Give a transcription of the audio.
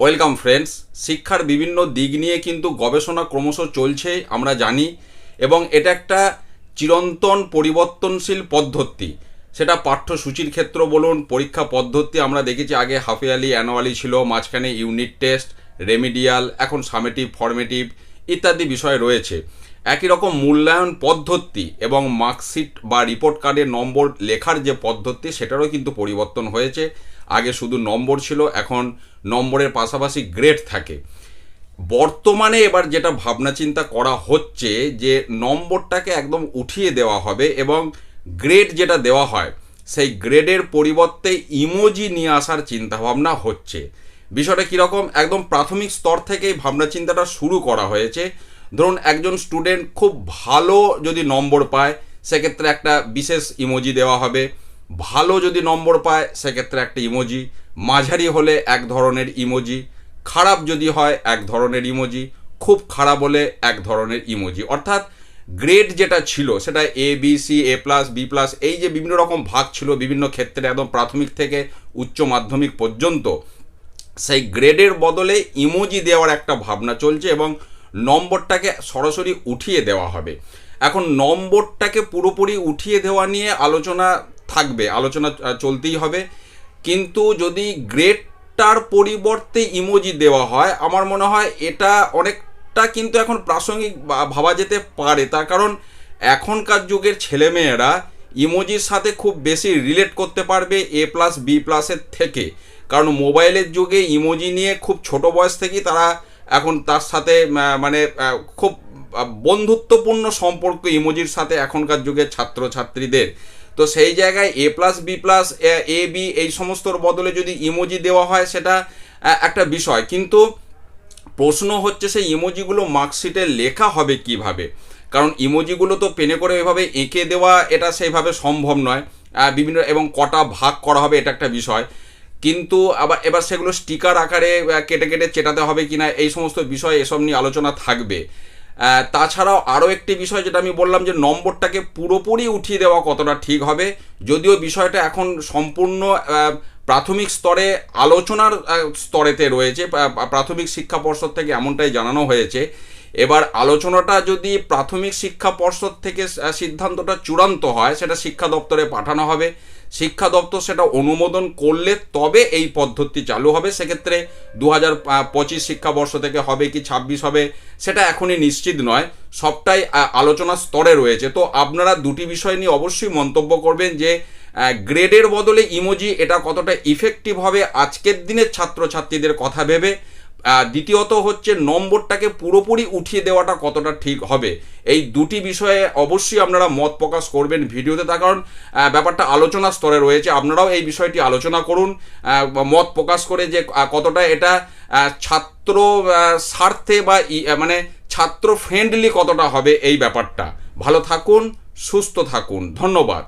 Welcome friends, শিক্ষার বিভিন্ন দিক নিয়ে কিন্তু গবেষণা ক্রমশ চলছে, আমরা জানি, এবং এটা একটা চিরন্তন পরিবর্তনশীল পদ্ধতি। সেটা পাঠ্যসূচির ক্ষেত্র বলুন, পরীক্ষা পদ্ধতি, আমরা দেখেছি আগে হাফিয়ালি অ্যানুয়ালি ছিল, মাঝখানে ইউনিট টেস্ট, রেমিডিয়াল, এখন সামেটিভ, ফর্মেটিভ ইত্যাদি বিষয় রয়েছে। একই রকম মূল্যায়ন পদ্ধতি এবং মার্কশিট বা রিপোর্ট কার্ডের নম্বর লেখার যে পদ্ধতি, সেটারও কিন্তু পরিবর্তন হয়েছে। আগে শুধু নম্বর ছিল, এখন নম্বরের পাশাপাশি গ্রেড থাকে। বর্তমানে এবার যেটা ভাবনা চিন্তা করা হচ্ছে যে নম্বরটাকে একদম উঠিয়ে দেওয়া হবে এবং গ্রেড যেটা দেওয়া হয়, সেই গ্রেডের পরিবর্তে ইমোজি নিয়ে আসার চিন্তাভাবনা হচ্ছে। বিষয়টা কীরকম? একদম প্রাথমিক স্তর থেকেই ভাবনা চিন্তাটা শুরু করা হয়েছে। ধরুন, একজন স্টুডেন্ট খুব ভালো যদি নম্বর পায়, সেক্ষেত্রে একটা বিশেষ ইমোজি দেওয়া হবে। ভালো যদি নম্বর পায়, সেক্ষেত্রে একটা ইমোজি মাঝারি হলে এক ধরনের ইমোজি খারাপ যদি হয়, এক ধরনের ইমোজি খুব খারাপ হলে এক ধরনের ইমোজি অর্থাৎ গ্রেড যেটা ছিল, সেটা A B C A plus B plus এই যে বিভিন্ন রকম ভাগ ছিল বিভিন্ন ক্ষেত্রে একদম প্রাথমিক থেকে উচ্চ মাধ্যমিক পর্যন্ত সেই গ্রেডের বদলে ইমোজি দেওয়ার একটা ভাবনা চলছে এবং নম্বরটাকে সরাসরি উঠিয়ে দেওয়া হবে। এখন নম্বরটাকে পুরোপুরি উঠিয়ে দেওয়া নিয়ে আলোচনা থাকবে, আলোচনা চলতেই হবে। কিন্তু যদি গ্রেডটার পরিবর্তে ইমোজি দেওয়া হয়, আমার মনে হয় এটা অনেকটা কিন্তু এখন প্রাসঙ্গিক ভাবা যেতে পারে। তার কারণ এখনকার যুগের ছেলেমেয়েরা ইমোজির সাথে খুব বেশি রিলেট করতে পারবে এ প্লাস বি প্লাসের থেকে। কারণ মোবাইলের যুগে ইমোজি নিয়ে খুব ছোট বয়স থেকেই তারা এখন তার সাথে মানে খুব বন্ধুত্বপূর্ণ সম্পর্ক ইমোজির সাথে এখনকার যুগের ছাত্রছাত্রীদের। তো সেই জায়গায় A plus B plus A B এই সমস্তর বদলে যদি ইমোজি দেওয়া হয় সেটা একটা বিষয়। কিন্তু প্রশ্ন হচ্ছে সেই ইমোজিগুলো মার্কশিটে লেখা হবে কীভাবে? কারণ ইমোজিগুলো তো পেনে করে এভাবে এঁকে দেওয়া এটা সেইভাবে সম্ভব নয়। বিভিন্ন এবং কটা ভাগ করা হবে এটা একটা বিষয়। কিন্তু আবার এবার সেগুলো স্টিকার আকারে কেটে কেটে চেটাতে হবে কি না এই সমস্ত বিষয় এসব নিয়ে আলোচনা থাকবে। তাছাড়াও আরও একটি বিষয় যেটা আমি বললাম যে নম্বরটাকে পুরোপুরি উঠিয়ে দেওয়া কতটা ঠিক হবে, যদিও বিষয়টা এখন সম্পূর্ণ প্রাথমিক স্তরে আলোচনার স্তরেতে রয়েছে প্রাথমিক শিক্ষা পর্ষদ থেকে এমনটাই জানানো হয়েছে। এবার আলোচনাটা যদি প্রাথমিক শিক্ষা পর্ষদ থেকে সিদ্ধান্তটা চূড়ান্ত হয় সেটা শিক্ষা দপ্তরে পাঠানো হবে। শিক্ষা দপ্তর সেটা অনুমোদন করলে তবে এই পদ্ধতি চালু হবে। সেক্ষেত্রে দু হাজার পঁচিশ শিক্ষাবর্ষ থেকে হবে কি ছাব্বিশ হবে সেটা এখনই নিশ্চিত নয়। সবটাই আহ, আলোচনার স্তরে রয়েছে। তো আপনারা দুটি বিষয় নিয়ে অবশ্যই মন্তব্য করবেন যে গ্রেডের বদলে ইমোজি এটা কতটা ইফেক্টিভ হবে আজকের দিনের ছাত্রছাত্রীদের কথা ভেবে। দ্বিতীয়ত হচ্ছে নম্বরটাকে পুরোপুরি উঠিয়ে দেওয়াটা কতটা ঠিক হবে? এই দুটি বিষয়ে অবশ্যই আপনারা মত প্রকাশ করবেন ভিডিওতে তার কারণ ব্যাপারটা আলোচনা স্তরে রয়েছে। আপনারাও এই বিষয়টি আলোচনা করুন মত প্রকাশ করে যে কতটা এটা ছাত্র স্বার্থে বা মানে ছাত্র ফ্রেন্ডলি কতটা হবে এই ব্যাপারটা। ভালো থাকুন, সুস্থ থাকুন। ধন্যবাদ।